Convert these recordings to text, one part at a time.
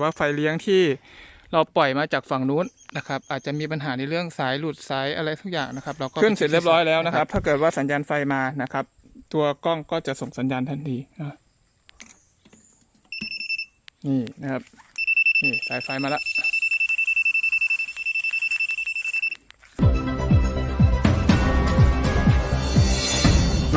ว่าไฟเลี้ยงที่เราปล่อยมาจากฝั่งนู้นนะครับ อาจจะมีปัญหาในเรื่องสายหลุดสายอะไรทุกอย่างนะครับ เราก็ขึ้นเสร็จเรียบร้อยแล้วนะครับ ถ้าเกิดว่าสัญญาณไฟมานะครับ ตัวกล้องก็จะส่งสัญญาณทันทีนะนี่นะครับนี่สายไฟมาแล้ว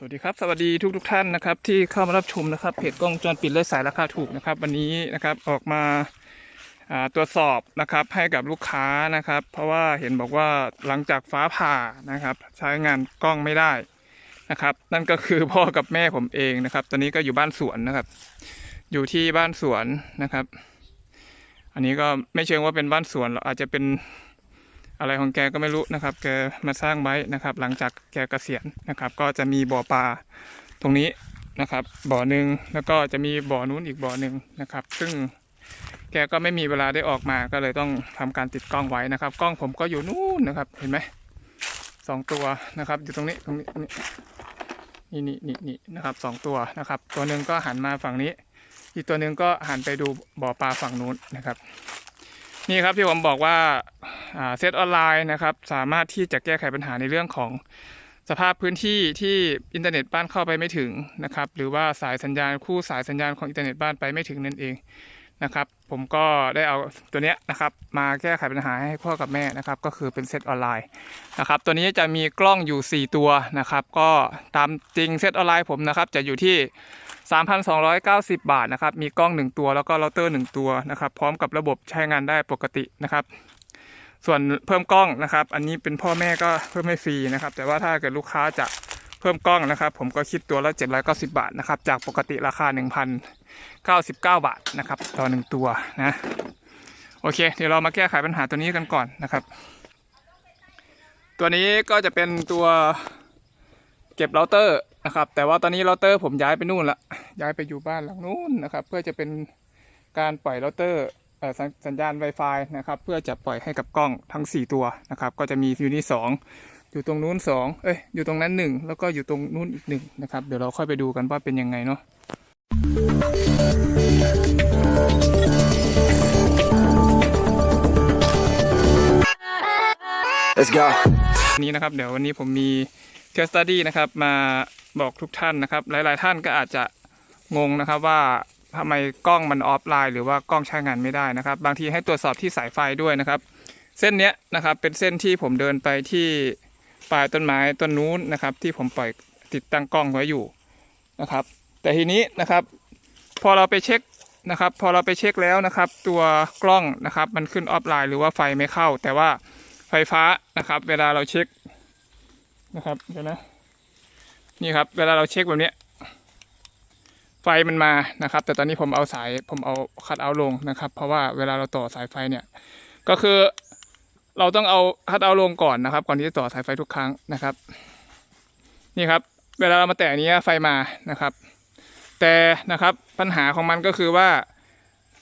สวัสดีครับ สวัสดีทุกทุกๆท่านนะครับ ที่เข้ามารับชมนะครับเพจกล้องจรปิดและสายราคาถูกนะครับ วันนี้นะครับออกมาอ่าตรวจสอบนะครับให้กับลูกค้านะครับ เพราะว่าเห็นบอกว่าหลังจากฟ้าผ่านะครับ ใช้งานกล้องไม่ได้นะครับ นั่นก็คือพ่อกับแม่ผมเองนะครับ ตอนนี้ก็อยู่บ้านสวนนะครับ อยู่ที่บ้านสวนนะครับ อันนี้ก็ไม่เชิงว่าเป็นบ้านสวนหรอกอาจจะเป็น อะไรของแกก็ไม่รู้นะครับ แกมาสร้างไว้นะครับ หลังจากแกเกษียณนะครับ ก็จะมีบ่อปลาตรงนี้นะครับ บ่อหนึ่งแล้วก็จะมีบ่อนู้นอีกบ่อหนึ่งนะครับ ซึ่งแกก็ไม่มีเวลาได้ออกมาก็เลยต้องทำการติดกล้องไว้นะครับ กล้องผมก็อยู่นู่นนะครับ เห็นไหมสองตัวนะครับ อยู่ตรงนี้ตรงนี้ตรงนี้นี่นี่นี่นี่นะครับสองตัวนะครับ ตัวหนึ่งก็หันมาฝั่งนี้ อีกตัวหนึ่งก็หันไปดูบ่อปลาฝั่งนู้นนะครับ นี่ครับที่ผมบอกว่าเซตออนไลน์นะครับ สามารถที่จะแก้ไขปัญหาในเรื่องของสภาพพื้นที่ที่อินเทอร์เน็ตบ้านเข้าไปไม่ถึงนะครับ หรือว่าสายสัญญาณคู่สายสัญญาณของอินเทอร์เน็ตบ้านไปไม่ถึงนั่นเองนะครับ ผมก็ได้เอาตัวเนี้ยนะครับ มาแก้ไขปัญหาให้พ่อกับแม่นะครับ ก็คือเป็นเซตออนไลน์นะครับ ตัวนี้จะมีกล้องอยู่ 4 ตัวนะครับ ก็ตามจริงเซตออนไลน์ผมนะครับ จะอยู่ที่ 3,290 บาทนะครับ มีกล้อง 1 ตัวแล้วก็เราเตอร์ 1 ตัวนะครับ พร้อมกับระบบใช้งานได้ปกตินะครับ ส่วนเพิ่มกล้องนะครับ อันนี้เป็นพ่อแม่ก็เพิ่มให้ฟรีนะครับ แต่ว่าถ้าเกิดลูกค้าจะเพิ่มกล้องนะครับ ผมก็คิดตัวละ790 บาทนะครับ จากปกติราคา 1,099 บาทนะครับ ต่อ 1 ตัวนะ โอเค เดี๋ยวเรามาแก้ไขปัญหาตัวนี้กันก่อนนะครับ ตัวนี้ก็จะเป็นตัวเก็บเราเตอร์ นะครับ แต่ว่าตอนนี้เราเตอร์ผมย้ายไปนู่นละย้ายไปอยู่บ้านหลังนู้นนะครับ เพื่อจะเป็นการปล่อยเราเตอร์เอ่อสัญสัญญาณ Wi-Fi นะครับ เพื่อจะปล่อยให้กับกล้องทั้ง 4 ตัวนะครับ ก็จะมีอยู่นี่2อยู่ตรงนู้น 2 เอ้ยอยู่ตรงนั้น 1 แล้วก็อยู่ตรงนู้นอีกหนึ่งนะครับเดี๋ยวเราค่อยไปดูกันว่าเป็นยังไงเนาะ Let's go. นี้นะครับ เดี๋ยววันนี้ผมมีเคสตัดดี้นะครับมา บอกทุกท่านนะครับ หลาย ๆ ท่านก็อาจจะงงนะครับว่าทำไมกล้องมันออฟไลน์หรือว่ากล้องใช้งานไม่ได้นะครับ บางทีให้ตรวจสอบที่สายไฟด้วยนะครับ เส้นเนี้ยนะครับเป็นเส้นที่ผมเดินไปที่ปลายต้นไม้ต้นนู้นนะครับ ที่ผมปล่อยติดตั้งกล้องไว้อยู่นะครับ แต่ทีนี้นะครับ พอเราไปเช็คนะครับ พอเราไปเช็คแล้วนะครับ ตัวกล้องนะครับ มันขึ้นออฟไลน์หรือว่าไฟไม่เข้า แต่ว่าไฟฟ้านะครับ เวลาเราเช็คนะครับเดี๋ยวนะ นี่ครับ เวลาเราเช็คแบบนี้ไฟมันมานะครับ แต่ตอนนี้ผมเอาสายผมเอาคัดเอาลงนะครับ เพราะว่าเวลาเราต่อสายไฟเนี่ย ก็คือเราต้องเอาคัดเอาลงก่อนนะครับ ก่อนที่จะต่อสายไฟทุกครั้งนะครับ นี่ครับ เวลาเรามาแตะนนี้ไฟมานะครับ แต่นะครับปัญหาของมันก็คือว่า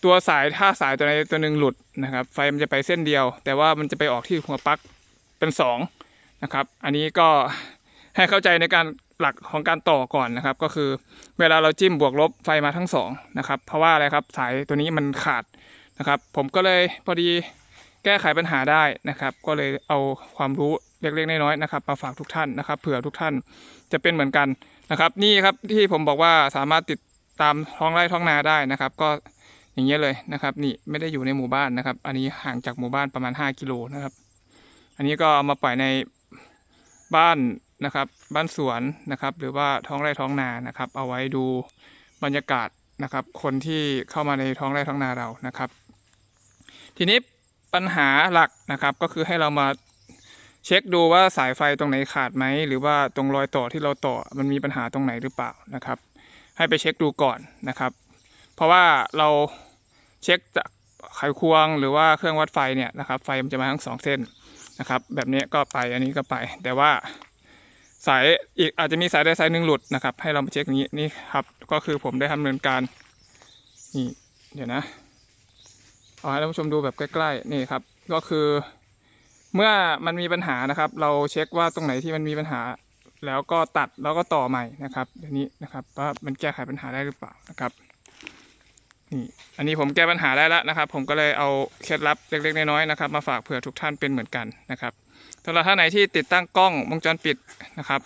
ตัวสายถ้าสายตัวใดตัวหนึ่งหลุดนะครับ ไฟมันจะไปเส้นเดียว แต่ว่ามันจะไปออกที่หัวปลั๊กเป็นสองนะครับ อันนี้ก็ให้เข้าใจในการ หลักของการต่อก่อนนะครับ ก็คือเวลาเราจิ้มบวกลบไฟมาทั้งสองนะครับเพราะว่าอะไรครับสายตัวนี้มันขาดนะครับ ผมก็เลยพอดีแก้ไขปัญหาได้นะครับ ก็เลยเอาความรู้เล็กๆน้อยๆนะครับมาฝากทุกท่านนะครับ เผื่อทุกท่านจะเป็นเหมือนกันนะครับ นี่ครับที่ผมบอกว่าสามารถติดตามท้องไร่ท้องนาได้นะครับ ก็อย่างเงี้ยเลยนะครับ นี่ไม่ได้อยู่ในหมู่บ้านนะครับ อันนี้ห่างจากหมู่บ้านประมาณ 5 กิโลนะครับ อันนี้ก็เอามาปล่อยในบ้าน นะครับ บ้านสวนนะครับ หรือว่าท้องไร่ท้องนานะครับ เอาไว้ดูบรรยากาศนะครับ คนที่เข้ามาในท้องไร่ท้องนาเรานะครับ ทีนี้ปัญหาหลักนะครับก็คือให้เรามาเช็คดูว่าสายไฟตรงไหนขาดไหมหรือว่าตรงรอยต่อที่เราต่อมันมีปัญหาตรงไหนหรือเปล่านะครับ ให้ไปเช็คดูก่อนนะครับ เพราะว่าเราเช็คจากไขควงหรือว่าเครื่องวัดไฟเนี่ยนะครับ ไฟมันจะมาทั้งสองเส้นนะครับ แบบนี้ก็ไปอันนี้ก็ไป แต่ว่า สายอีกอาจจะมีสายใดสายหนึ่งหลุดนะครับ ให้เรามาเช็คนี้นี่ครับ ก็คือผมได้ทำเนินการนี่เดี๋ยวนะเอาให้ท่านผู้ชมดูแบบใกล้ๆนี่ครับ ก็คือ เมื่อมันมีปัญหานะครับ เราเช็คว่าตรงไหนที่มันมีปัญหา แล้วก็ตัดแล้วก็ต่อใหม่นะครับเดี๋ยวนี้นะครับว่ามันแก้ไขปัญหาได้หรือเปล่านะครับนี่อันนี้ผมแก้ปัญหาได้แล้วนะครับ ผมก็เลยเอาเคล็ดลับเล็กๆน้อยๆนะครับ มาฝากเผื่อทุกท่านเป็นเหมือนกันนะครับ สำหรับท่านไหนที่ติดตั้งกล้องวงจรปิดนะครับ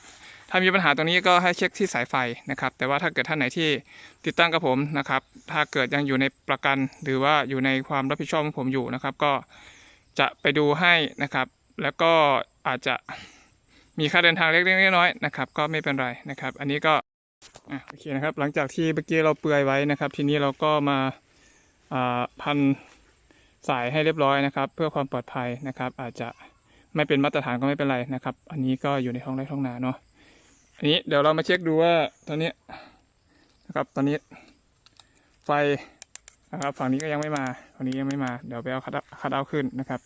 ถ้ามีปัญหาตรงนี้ก็ให้เช็คที่สายไฟนะครับ แต่ว่าถ้าเกิดท่านไหนที่ติดตั้งกับผมนะครับ ถ้าเกิดยังอยู่ในประกัน หรือว่าอยู่ในความรับผิดชอบของผมอยู่นะครับ ก็จะไปดูให้นะครับ แล้วก็อาจจะมีค่าเดินทางเล็กๆน้อยๆนะครับ ก็ไม่เป็นไรนะครับ อันนี้ก็โอเคนะครับ หลังจากที่เมื่อกี้เราเปลือยไว้นะครับ ทีนี้เราก็มาพันสายให้เรียบร้อยนะครับ เพื่อความปลอดภัยนะครับ อาจจะ ไม่เป็นมาตรฐานก็ไม่เป็นไรนะครับ อันนี้ก็อยู่ในท้องไร่ท้องนาเนาะอันนี้เดี๋ยวเรามาเช็คดูว่าตอนนี้นะครับตอนนี้ ไฟนะครับฝั่งนี้ก็ยังไม่มาฝั่งนี้ยังไม่มาเดี๋ยวไปเอาคัดคัดเอาขึ้นนะครับ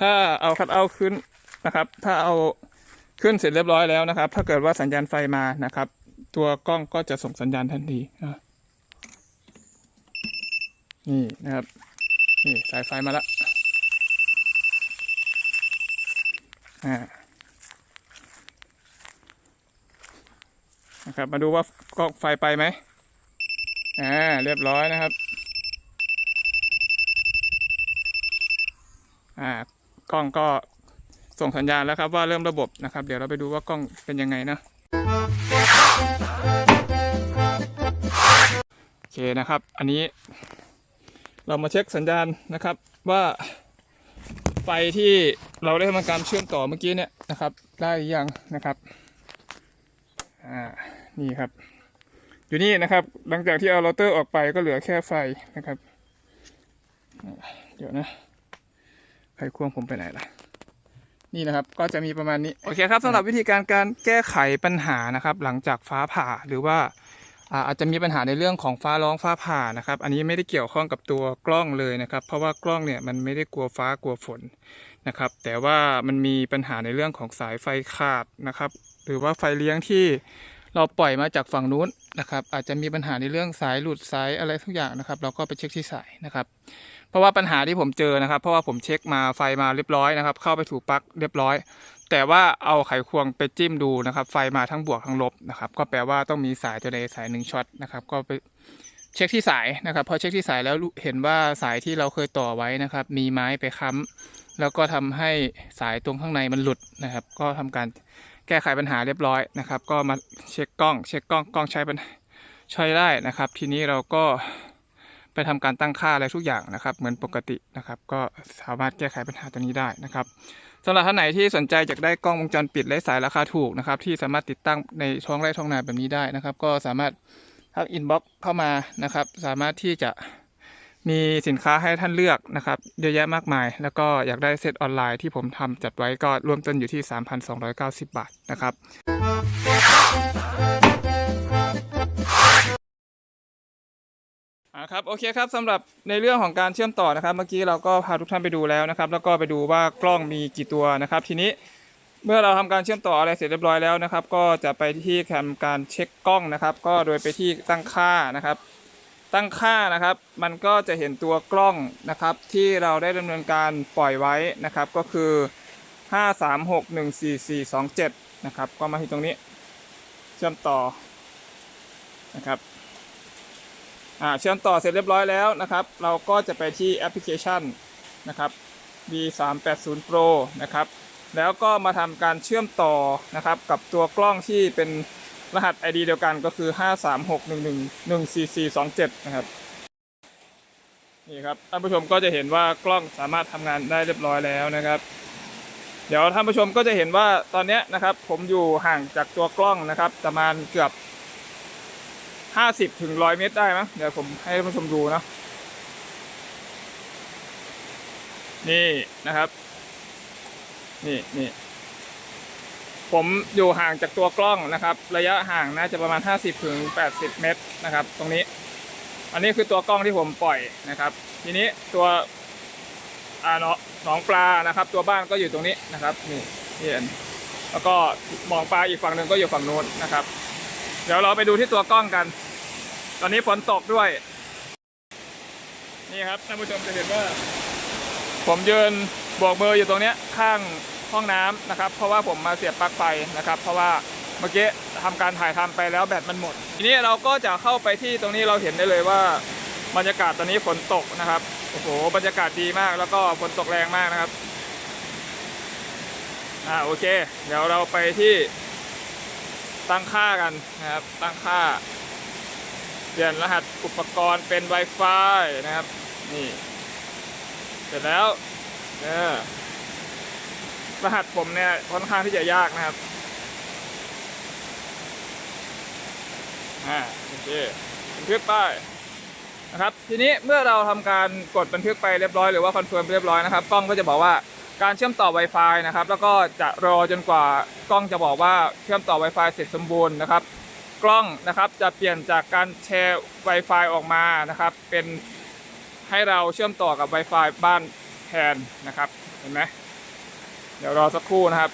ถ้าเอาคัดเอาขึ้นนะครับ ถ้าเอาขึ้นเสร็จเรียบร้อยแล้วนะครับ ถ้าเกิดว่าสัญญาณไฟมานะครับ ตัวกล้องก็จะส่งสัญญาณทันทีนะนี่นะครับ นี่สายไฟมาแล้วอ่านะครับ มาดูว่ากล้องไฟไปไหมอ่าเรียบร้อยนะครับอ่ากล้องก็ส่งสัญญาณแล้วครับว่าเริ่มระบบนะครับ เดี๋ยวเราไปดูว่ากล้องเป็นยังไงนะ โอเคนะครับ อันนี้เรามาเช็คสัญญาณนะครับว่าไฟที่เราได้ทำการเชื่อมต่อเมื่อกี้เนี่ยนะครับ ได้ยังนะครับอ่านี่ครับ อยู่นี่นะครับ หลังจากที่เอาเราเตอร์ออกไปก็เหลือแค่ไฟนะครับ เดี๋ยวนะไขควงผมไปไหนล่ะ นี่นะครับก็จะมีประมาณนี้โอเคครับสำหรับวิธีการการแก้ไขปัญหานะครับ หลังจากฟ้าผ่าหรือว่าอ่าอาจจะมีปัญหาในเรื่องของฟ้าร้องฟ้าผ่านะครับ อันนี้ไม่ได้เกี่ยวข้องกับตัวกล้องเลยนะครับ เพราะว่ากล้องเนี่ยมันไม่ได้กลัวฟ้ากลัวฝนนะครับ แต่ว่ามันมีปัญหาในเรื่องของสายไฟขาดนะครับ หรือว่าไฟเลี้ยงที่ เราปล่อยมาจากฝั่งนู้นนะครับ อาจจะมีปัญหาในเรื่องสายหลุดสายอะไรทุกอย่างนะครับ เราก็ไปเช็คที่สายนะครับ เพราะว่าปัญหาที่ผมเจอนะครับ เพราะว่าผมเช็คมาไฟมาเรียบร้อยนะครับ เข้าไปถูปลั๊กเรียบร้อย แต่ว่าเอาไขควงไปจิ้มดูนะครับ ไฟมาทั้งบวกทั้งลบนะครับ ก็แปลว่าต้องมีสายตัวใดสายหนึ่งช็อตนะครับ ก็ไปเช็คที่สายนะครับ พอเช็คที่สายแล้วเห็นว่าสายที่เราเคยต่อไว้นะครับ มีไม้ไปค้ำแล้วก็ทำให้สายตรงข้างในมันหลุดนะครับ ก็ทำการ แก้ไขปัญหาเรียบร้อยนะครับ ก็มาเช็คกล้อง เช็คกล้องกล้องใช้ปัญใช้ได้นะครับ ทีนี้เราก็ไปทำการตั้งค่าอะไรทุกอย่างนะครับ เหมือนปกตินะครับ ก็สามารถแก้ไขปัญหาตัวนี้ได้นะครับสำหรับท่านไหนที่สนใจอยากได้กล้องวงจรปิดและสายราคาถูกนะครับ ที่สามารถติดตั้งในท้องไร่ท้องนาแบบนี้ได้นะครับ ก็สามารถทักอินบ็อกซ์เข้ามานะครับ สามารถที่จะ มีสินค้าให้ท่านเลือกนะครับ เยอะแยะมากมาย แล้วก็อยากได้เซตออนไลน์ที่ผมทำจัดไว้ก็รวมต้นอยู่ที่ 3,290 บาทนะครับ อ่าครับ โอเคครับสำหรับในเรื่องของการเชื่อมต่อนะครับ เมื่อกี้เราก็พาทุกท่านไปดูแล้วนะครับ แล้วก็ไปดูว่ากล้องมีกี่ตัวนะครับ ทีนี้เมื่อเราทำการเชื่อมต่ออะไรเสร็จเรียบร้อยแล้วนะครับ ก็จะไปที่ทำการเช็คกล้องนะครับ ก็โดยไปที่ตั้งค่านะครับ ตั้งค่านะครับ มันก็จะเห็นตัวกล้องนะครับ ที่เราได้ดำเนินการปล่อยไว้นะครับ ก็คือ 5 3 6 1 4 4 2 7นะครับ ก็มาที่ตรงนี้ เชื่อมต่อนะครับอ่าเชื่อมต่อเสร็จเรียบร้อยแล้วนะครับ เราก็จะไปที่แอปพลิเคชันนะครับ B380 Pro นะครับ แล้วก็มาทำการเชื่อมต่อนะครับ กับตัวกล้องที่เป็น รหัส ID เดียวกันก็คือ 5 3 6 1 1 1 4 4 2 7 นะครับ นี่ครับ ท่านผู้ชมก็จะเห็นว่ากล้องสามารถทำงานได้เรียบร้อยแล้วนะครับ เดี๋ยวท่านผู้ชมก็จะเห็นว่าตอนนี้นะครับ ผมอยู่ห่างจากตัวกล้องนะครับ ประมาณเกือบห้าสิบถึงร้อยเมตรได้มั้งเดี๋ยวผมให้ท่านผู้ชมดูนะนี่นะครับ นี่นี่ ผมอยู่ห่างจากตัวกล้องนะครับ ระยะห่างน่าจะประมาณ 50ถึง80 เมตรนะครับ ตรงนี้ อันนี้คือตัวกล้องที่ผมปล่อยนะครับ ทีนี้ตัวอ่าเนาะหนองปลานะครับ ตัวบ้านก็อยู่ตรงนี้นะครับนี่เห็นแล้วก็มองปลาอีกฝั่งหนึ่งก็อยู่ฝั่งนู้นนะครับ เดี๋ยวเราไปดูที่ตัวกล้องกัน ตอนนี้ฝนตกด้วย นี่ครับท่านผู้ชมจะเห็นว่า ผมยืนโบกมืออยู่ตรงเนี้ยข้าง ห้องน้ำนะครับ เพราะว่าผมมาเสียบปลั๊กไฟนะครับ เพราะว่าเมื่อกี้ทำการถ่ายทำไปแล้วแบตมันหมด ทีนี้เราก็จะเข้าไปที่ตรงนี้เราเห็นได้เลยว่าบรรยากาศตอนนี้ฝนตกนะครับโอ้โหบรรยากาศดีมากแล้วก็ฝนตกแรงมากนะครับอ่าโอเค เดี๋ยวเราไปที่ตั้งค่ากันนะครับ ตั้งค่า เปลี่ยนรหัสอุปกรณ์เป็น Wi-Fi นะครับ นี่ เสร็จแล้ว เออ รหัสผมเนี่ยค่อนข้างที่จะยากนะครับ อ่าโอเคบันทึกไปนะครับ ทีนี้เมื่อเราทำการกดบันทึกไปเรียบร้อยหรือว่าคอนเฟิร์มเรียบร้อยนะครับกล้องก็จะบอกว่าการเชื่อมต่อ Wi-Fi นะครับ แล้วก็จะรอจนกว่ากล้องจะบอกว่าเชื่อมต่อ Wi-Fi เสร็จสมบูรณ์นะครับ กล้องนะครับจะเปลี่ยนจากการแชร์ Wi-Fi ออกมานะครับ เป็นให้เราเชื่อมต่อกับ Wi-Fi บ้านแทนนะครับ เห็นไหม เดี๋ยวรอสักครู่นะครับ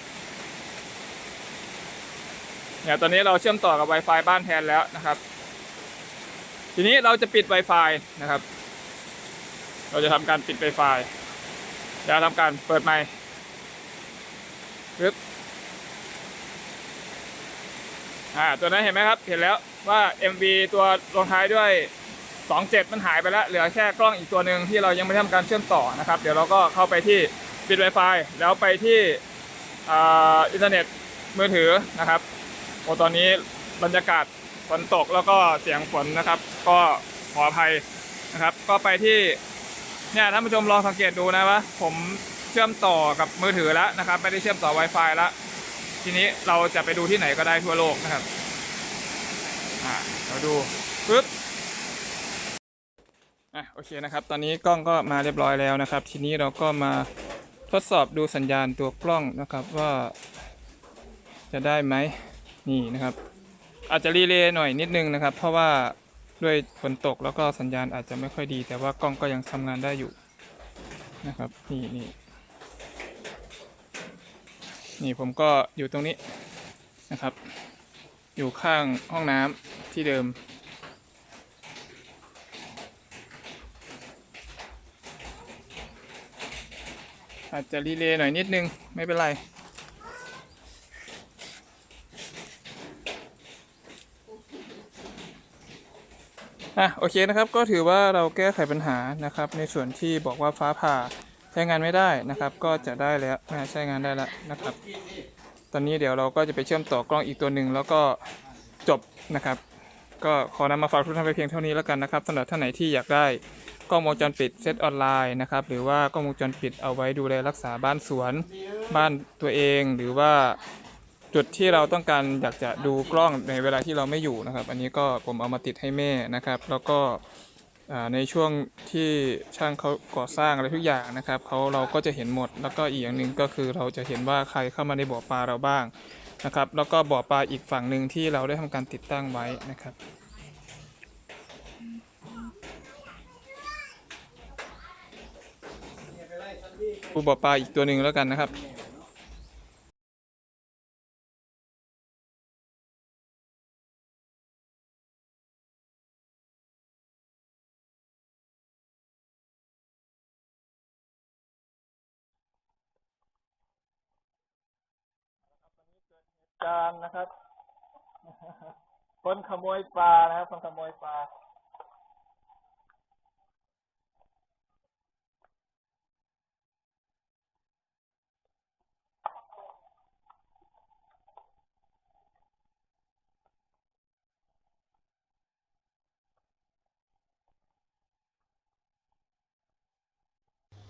เนี่ยตอนนี้เราเชื่อมต่อกับ Wi-Fi บ้านแทนแล้วนะครับ ทีนี้เราจะปิด Wi-Fi นะครับ เราจะทำการปิด Wi-Fi เดี๋ยวทำการเปิดไมค์ปึ๊บอ่าตัวนั้นเห็นไหมครับ เห็นแล้วว่า MV ตัวลงท้ายด้วย 27 มันหายไปแล้ว เหลือแค่กล้องอีกตัวหนึ่งที่เรายังไม่ทำการเชื่อมต่อนะครับ เดี๋ยวเราก็เข้าไปที่ ปิด Wi-Fi แล้วไปที่อินเทอร์เน็ตมือถือนะครับโอตอนนี้บรรยากาศฝนตกแล้วก็เสียงฝนนะครับ ก็ขออภัยนะครับ ก็ไปที่เนี่ยท่านผู้ชมลองสังเกตดูนะว่าผมเชื่อมต่อกับมือถือแล้วนะครับไม่ได้เชื่อมต่อ Wi-Fi แล้วทีนี้เราจะไปดูที่ไหนก็ได้ทั่วโลกนะครับอ่าเราดูปึ๊บอะโอเคนะครับ ตอนนี้กล้องก็มาเรียบร้อยแล้วนะครับ ทีนี้เราก็มา ทดสอบดูสัญญาณตัวกล้องนะครับว่า จะได้ไหมนี่นะครับ อาจจะรีเลย์หน่อยนิดนึงนะครับ เพราะว่าด้วยฝนตกแล้วก็สัญญาณอาจจะไม่ค่อยดี แต่ว่ากล้องก็ยังทำงานได้อยู่นะครับนี่นี่นี่ผมก็อยู่ตรงนี้นะครับ อยู่ข้างห้องน้ำที่เดิม อาจจะรีเลย์หน่อยนิดนึง ไม่เป็นไรอะโอเคนะครับก็ถือว่าเราแก้ไขปัญหานะครับ ในส่วนที่บอกว่าฟ้าผ่าใช้งานไม่ได้นะครับ ก็จะได้แล้วใช้งานได้แล้วนะครับ ตอนนี้เดี๋ยวเราก็จะไปเชื่อมต่อกล้องอีกตัวหนึ่งแล้วก็จบนะครับ ก็ขอนำมาฝากทุกท่านไปเพียงเท่านี้แล้วกันนะครับสำหรับท่านไหนที่อยากได้ กล้องวงจรปิดเซตออนไลน์นะครับ หรือว่ากล้องวงจรปิดเอาไว้ดูแลรักษาบ้านสวนบ้านตัวเองหรือว่าจุดที่เราต้องการอยากจะดูกล้องในเวลาที่เราไม่อยู่นะครับ อันนี้ก็ผมเอามาติดให้แม่นะครับ แล้วก็ในช่วงที่ช่างเขาก่อสร้างอะไรทุกอย่างนะครับเขาเราก็จะเห็นหมด แล้วก็อีกอย่างหนึ่งก็คือเราจะเห็นว่าใครเข้ามาในบ่อปลาเราบ้างนะครับ แล้วก็บ่อปลาอีกฝั่งหนึ่งที่เราได้ทำการติดตั้งไว้นะครับ ดูบ่อปลาอีกตัวหนึ่งแล้วกันนะครับการนะครับ คนขโมยปลานะครับ คนขโมยปลา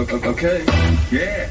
Okay. Yeah.